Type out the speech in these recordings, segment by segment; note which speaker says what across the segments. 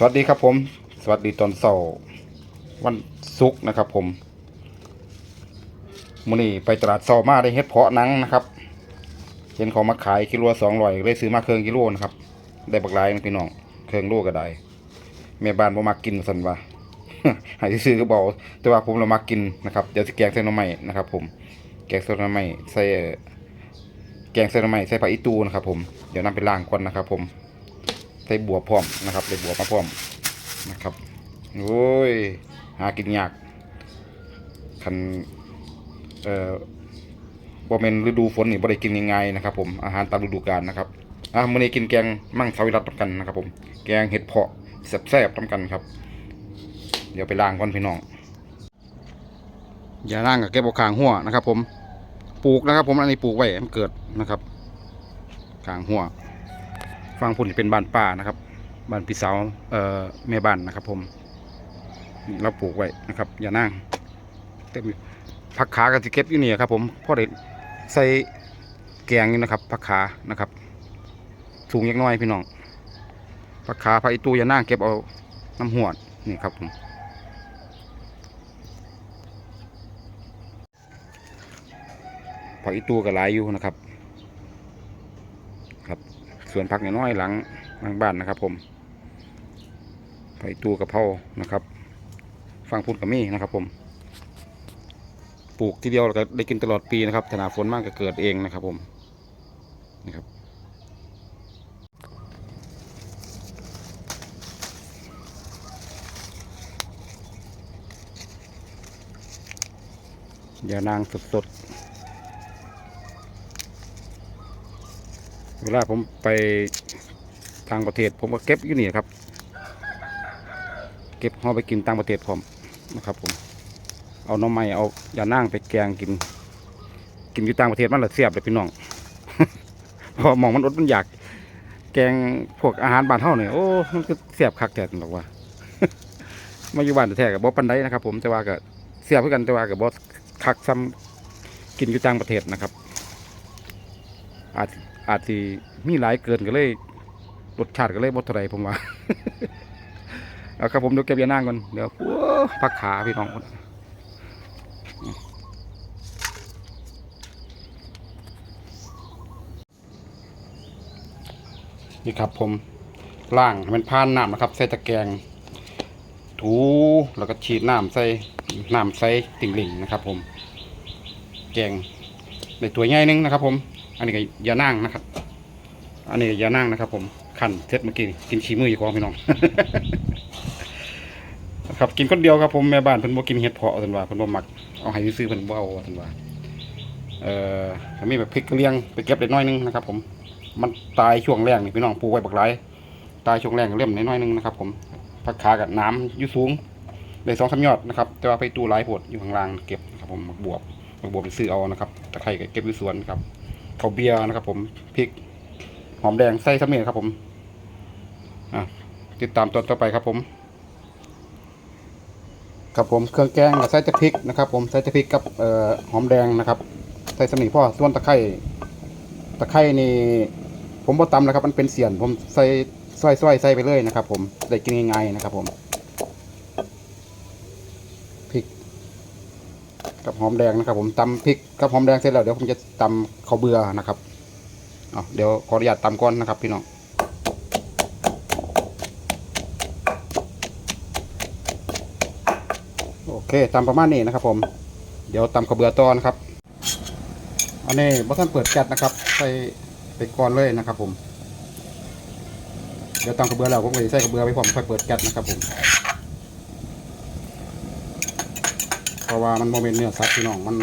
Speaker 1: สวัสดีครับผม สวัสดีตอนเสาร์วันศุกร์นะครับผมมื้อนี้ไปตลาดเสาร์มาได้เฮ็ดเพาะนังนะครับ เห็นเขามาขายกิโลสองร้อยเลยซื้อมาเครื่องกิโลนะครับ ได้บักหลายนะพี่น้อง เครื่องโลก็ได้แม่บ้านบ่มักกินสันว่าหายซื้อก็บอกแต่ว่าผมเรามักกินนะครับ เดี๋ยวสิแกงใส่หน่อไม้นะครับ ผม แกงใส่หน่อไม้ใส่แกงใส่หน่อไม้ใส่ผักอีตูนะครับ ผม เดี๋ยวนำไปล้างก่อนนะครับ ผม ใส่บัวพร้อมนะครับใส่บัวมาพร้อมนะครับโอ้ยหากินยากคันเอ่อบ่เป็นฤดูฝนนี่บ่ได้กินง่ายๆนะครับ ผมอาหารตามฤดูกาลนะครับอะมื้อนี้กินแกงมั่งสวิรัตตกันนะครับ ผม แกงเห็ดเพาะแซ่บๆตกันครับ เดี๋ยวไปล้างก่อนพี่น้องอย่าล้างกับเก็บเอาคางหัวนะครับ ผมปลูกนะครับ ผมอันนี้ปลูกไว้มันเกิดนะครับคางหัว ฟังพุ่นเป็นบ้านป่านะครับบ้านพี่สาวเอ่อแม่บ้านนะครับ ผมนี่เราปลูกไว้นะครับอย่านั่งเต็มผักขากับสิเก็บอยู่นี่ครับ ผมพ่อได้ใส่แกงนี่นะครับผักขานะครับสูงยักน้อยพี่น้องผักขาผักอีตูอย่านั่งเก็บเอาน้ำหวดนี่ครับผมผักอีตูก็หลายอยู่นะครับ สวนผักน้อยหลังหลังบ้านนะครับ ผมไปตูกระเพรานะครับฟังพุ่นกับมี่นะครับ ผม ปลูกทีเดียวเราก็ได้กินตลอดปีนะครับถนาฝนมากก็เกิดเองนะครับ ผมนี่ครับอย่านางสดๆ เวลาผมไปต่างประเทศ ผมก็เก็บอยู่นี่ครับ เก็บห่อไปกินต่างประเทศพร้อมนะครับ ผม เอาน้ำไม้เอายานั่งไปแกงกิน กินอยู่ต่างประเทศมันละเสียบเลยพี่น้องพอมองมันอดมันอยาก แกงพวกอาหารบ้านเท่าเนี่ยโอ้มันก็เสียบคักแต่หรอกว่ามาอยู่บ้านแท้กับบอสปันไดนะครับ ผมแต่ว่าก็เสียบเพื่อกันแต่ว่ากับบอสคักซ้ำกินอยู่ต่างประเทศนะครับอาจ อาจจะมีหลายเกินก็เลยรสชาติก็เลยบดเท่าไรผมว่าเอาครับผมเดี๋ยวเก็บยานั่งก่อนเดี๋ยวพักขาพี่น้องนี่ครับผมล่างมันพานน้ำนะครับ ใส่ตะแกรงถูแล้วก็ฉีดน้ำใส่น้ำใส่ติ่งหลิงนะครับ ผม แกงในตัวใหญ่นึงนะครับ ผม อันนี้ก็ยานั่งนะครับ อันนี้ก็ยานั่งนะครับ ผมขันเสร็จเมื่อกี้กินชีมืออยู่ของพี่น้องครับกินคนเดียวครับผมแม่บ้านเพิ่นบ่กินเห็ดเพาะเพิ่นว่าเพิ่นบ่มักเอาให้ซื้อเพิ่นบ่เอาเพิ่นว่าเอ่อถ้ามีแบบพริกกระเลียงไปเก็บได้น้อยนึงนะครับ ผม มันตายช่วงแรกนี่พี่น้องปลูกไว้บักหลายตายช่วงแรกเล่มน้อยนึงนะครับ ผมผักขากับน้ำอยู่สูงได้สองสามยอดนะครับแต่ว่าไปตู้หลายโพดอยู่ข้างล่างเก็บนะครับผมบวบ บวบไปซื้อเอานะครับตะไคร้ก็เก็บอยู่สวนครับ ข้าเบียร์นะครับ ผมพริกหอมแดงใส่สำเร็จครับ ผมติดตามตอนต่อไปครับผม ครับผมเครื่องแกงกับใส่ตะพริกนะครับ ผมใส่ตะพริกกับออหอมแดงนะครับใส่สมีพ่อส่วนตะไคร้ตะไคร้นี่ผมบ่ตำนะครับ มันเป็นเสียน ผมใส่ซอยซอยๆใส่ไปเลยนะครับ ผมได้กินง่ายๆนะครับ ผมพริก กับหอมแดงนะครับ ผมตำพริกกับหอมแดงเสร็จแล้วเดี๋ยวผมจะตำข้าวเบื่อนะครับเอาเดี๋ยวขออนุญาตตำก่อนนะครับ พี่น้องโอเคตาประมาณนี้นะครับ ผมเดี๋ยวตำข้าวเบื่อต่อนะครับ อันนี้บอท่านเปิดแก๊สนะครับใส่ไปก่อนเลยนะครับ ผม เดี๋ยวตำข้าวเบื่อแล้วผมก็จะใส่ข้าวเบื่อไปพร้อมค่อยเปิดแก๊สนะครับ ผม เพราะ ว่ามันโมเมนเนื้อสัตว์พี่น้องมัน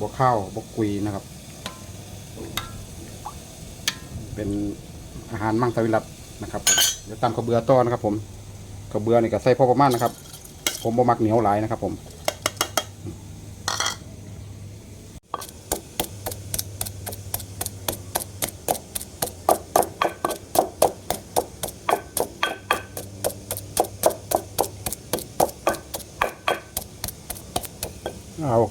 Speaker 1: บวข้าวบวกุยนะครับ เป็นอาหารมังสวิรัตนะครับเดี๋ยวตามกระเบือต้อนะครับ ผมกระเบือนี่ก็ใส่พอประมาณนะครับ ผมบ่มักเหนียวหลายนะครับ ผม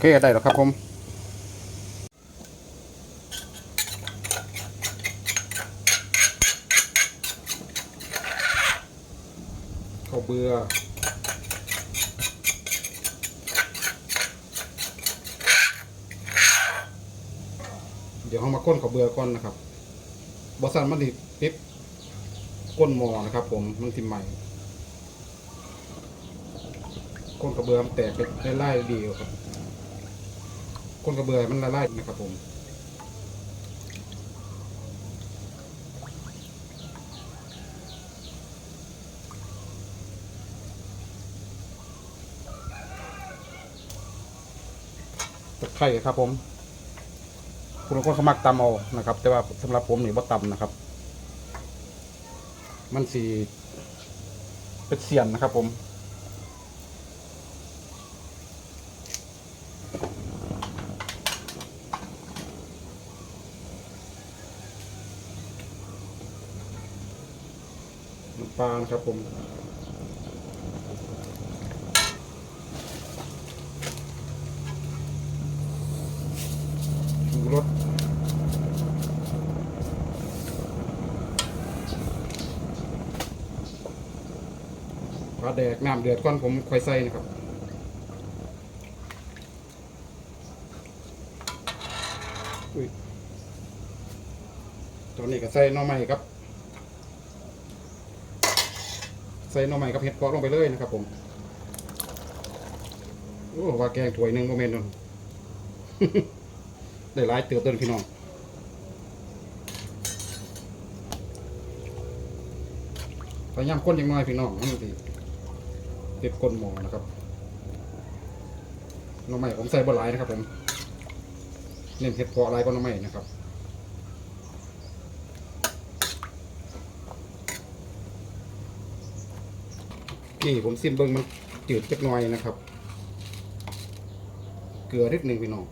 Speaker 1: เคได้แล้วครับผมข้าวเบื่อเดี๋ยวเรามาก้นข้าวเบื่อก่อนนะครับบอสันมันดิปิ๊บก้นหมอนะครับ ผมมันสิใหม่ก้นกระเบือมันแตกเป็นไล่ๆดียู่ครับ ก้นกระเบือมันละลายนะครับผมตะไคร่ครับผมคุณคนเขมักตำเอานะครับ แต่ว่าสำหรับผมนี่ว่าตำนะครับ มันสีเป็นเสียนนะครับผม น้ำปลานะครับผมชูรสปลาแดกน้ำเดือดก่อนผมค่อยใส่นะครับอุ้ยตอนนี้ก็ใส่น่อไม้ครับ ใส่หน่อไม้กับเห็ดเพาะลงไปเลยนะครับผมโอ้ว่าแกงถ้วยหนึ่งโมเมนต์นั่นได้หลายเติบเต้นพี่น้องพยายามก้นยังน้อยพี่น้องมันสิเก็บก้นหมอนะครับหน่อไม้ผมใส่บะหลายนะครับผมเน้นเห็ดเพาะลายก็หน่อไม้นะครับ นี่ผมซิมเบิ้งมันจืดจักหน่อยนะครับ เกลือนิดหนึ่งพี่น้อง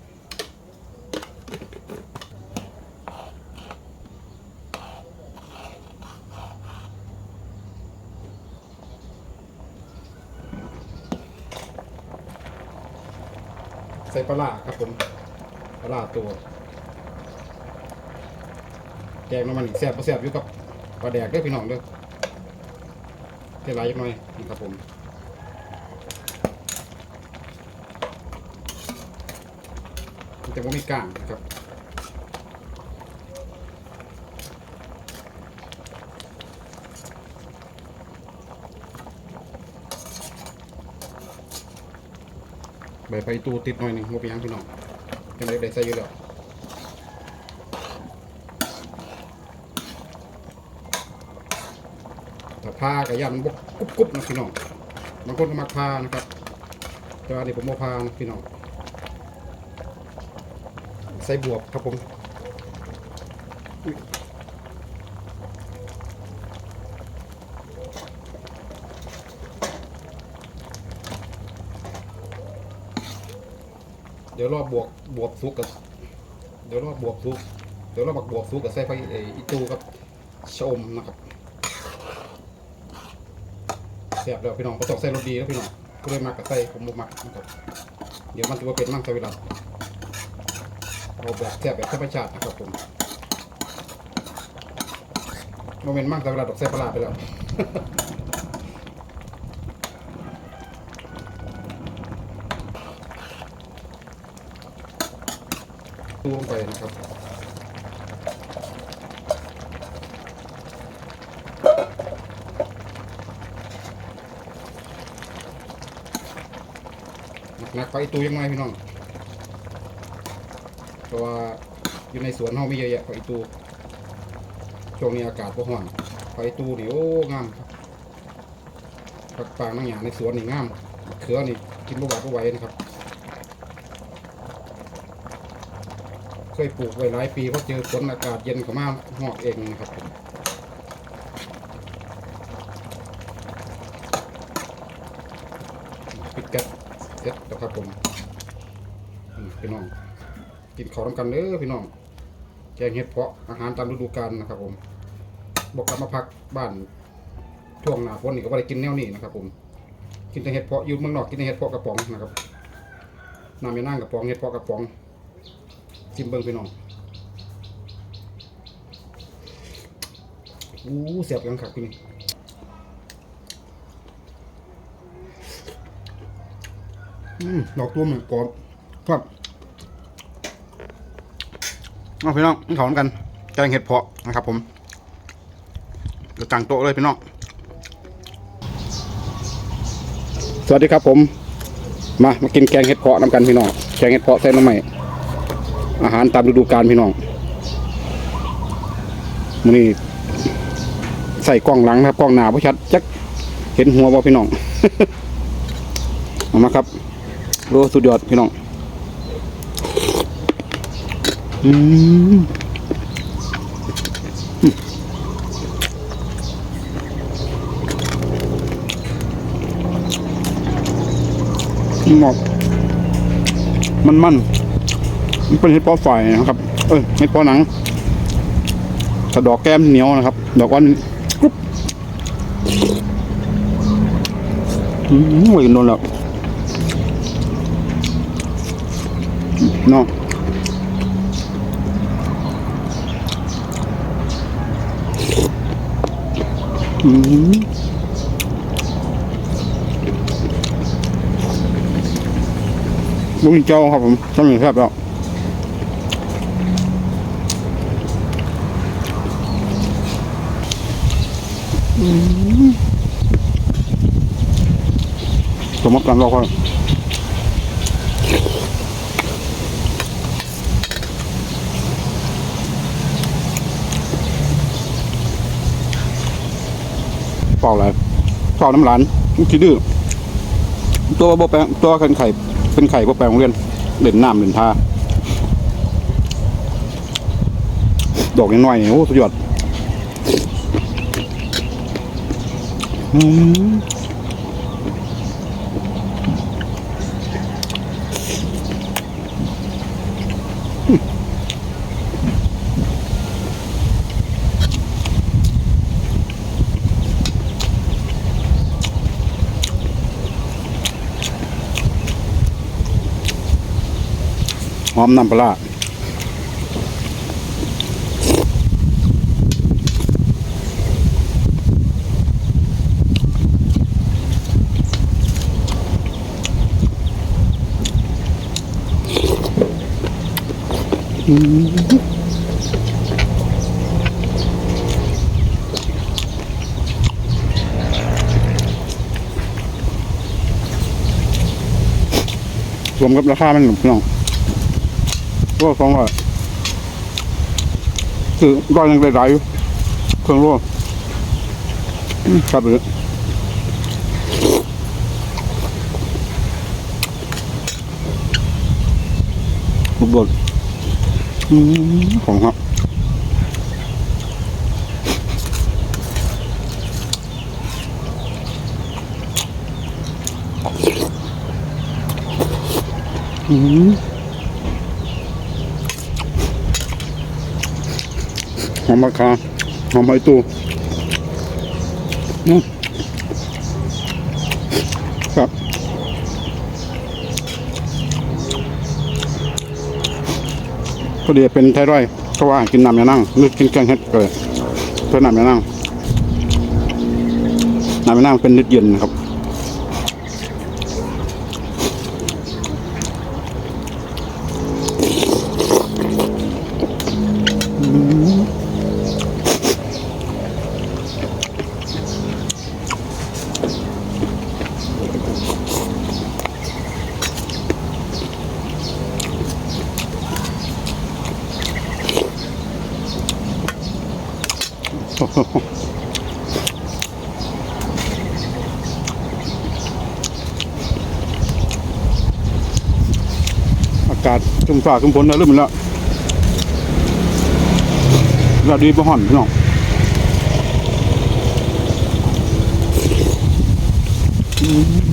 Speaker 1: ใส่ปลาร้าครับผมปลาร้าตัวแกงน้ำมันอีกแซ่บบ่แซ่บอยู่กับปลาแดกเด้วยพี่น้องเด้ อเทลายจักหน่อยนะครับผมมันจะไม่มีก้างนะครับใบไผ่ตูติดหน่อยหนึ่งโมเป็นหยังพี่น้องยังไงได้ใส่อยู่แล้ว พากับยามันบกกุบกุบนะพี่น้องบางคนก็มักพานะครับ แต่ว่านี่ผมโมพานะพี่น้องใส่บวบครับผมเดี๋ยวรอบบวกบวบซุกกับเดี๋ยวรอบบวบซุกเดี๋ยวรอบักบวบซุกกับใส่ไฟไอ้อีตูกับชมนะครับ แซ่บแล้วพี่น้องก็ต้องใส่รสดีแล้วพี่น้องก็เลยมักกับใส่ผมบ่มักนะครับเดี๋ยวมันจะว่าเป็นมั่งใส่เวลาเอาแบบแซ่บแบบธรรมชาตินะครับผมโมเมนต์มั่งใส่เวลาดอกใส่ปลาร้าไปแล้วตูลงไปนะครับ นักไปตูยังไงพี่น้องเพราะว่าอยู่ในสวนเฮามีเยอะแยะไฟตูช่วงนี้อากาศบ่ร้อนไฟตูนี่โอ้งามผักปางนั่งหยางในสวนนี่งามเขือนี่กินบวาดบ่ไหวนะครับ เคยปลูกไว้หลายปีเพราะเจอฝนอากาศเย็นเข้ามาหอกเองนะครับ พี่น้อง กินข้าวน้ำกันเด้อพี่น้อง แกงเห็ดเพาะอาหารตามฤดูกาลนะครับ ผมบอกกลับมาพักบ้านช่วงหนาฝนนี่ก็ไปกินแนวนี้นะครับ ผม กินแต่เห็ดเพาะอยู่เมืองนอกกินแต่เห็ดเพาะกระป๋องนะครับน้ำมีนั่งกระป๋องเห็ดเพาะกระป๋องจิ้มเบิ้งพี่น้องอู้เสียบกันขักพี่นี่อืมดอกตัวเหมือนกรอบครับ เอาพี่น้องกินข้าวกันแกงเห็ดเพาะนะครับ ผมเดี๋ยวตั้งโต๊ะเลยพี่น้องสวัสดีครับ ผม มามากินแกงเห็ดเพาะน้ำกันพี่น้องแกงเห็ดเพาะใส่น้ำใหม่อาหารตามฤดูกาลพี่น้องมันนี่ใส่กล้องหลังนะครับกล้องหน้าพ่ชัดจักเห็นหัวบ่พี่น้อง เอามาครับดูสุดยอดพี่น้อง อืมหมอกมันมันมันเป็นเห็ดปอฝ่ายนะครับ เออเห็ดปอหนังถ้าดอกแก้มเหนียวนะครับ ดอกอ่อนกรุบอืมโอ้ยโดนแล้วเนาะ ลูกเจ้าครับผมต้องมีครับแล้วสมมติกันรอครับ เป่าอะไรเฝ้าน้ำหลานขี้ดื้อตัวบ่แปลงตัวเป็นไข่เป็นไข่บ่แปลงเรียนเด่นน้ำเด่นทาดอกน้อยๆโอ้สุดยอดอืม อมน้ำปลาร้าอืมรวมกับราคามันหนุนน้อง ตัวสองร้อยคือร้อยยังได้หลายอยู่เครื่องร่วอืมครับเลยลูกบดอืมของครับอืม หอ มมะขามหอมใบตูครับก็ดีเป็นไทรอยด์เพราะว่ากินน้ำยานั่งหรือกินแกงเห็ดเกิดเพื่อน้ำยานั่งน้ำยานั่งเป็นนิดเย็นนะครับ อากาศชุ่มฟ้าชุ่มฝนแล้วเริ่มแล้วราดีประห่อนพี่น้องอืม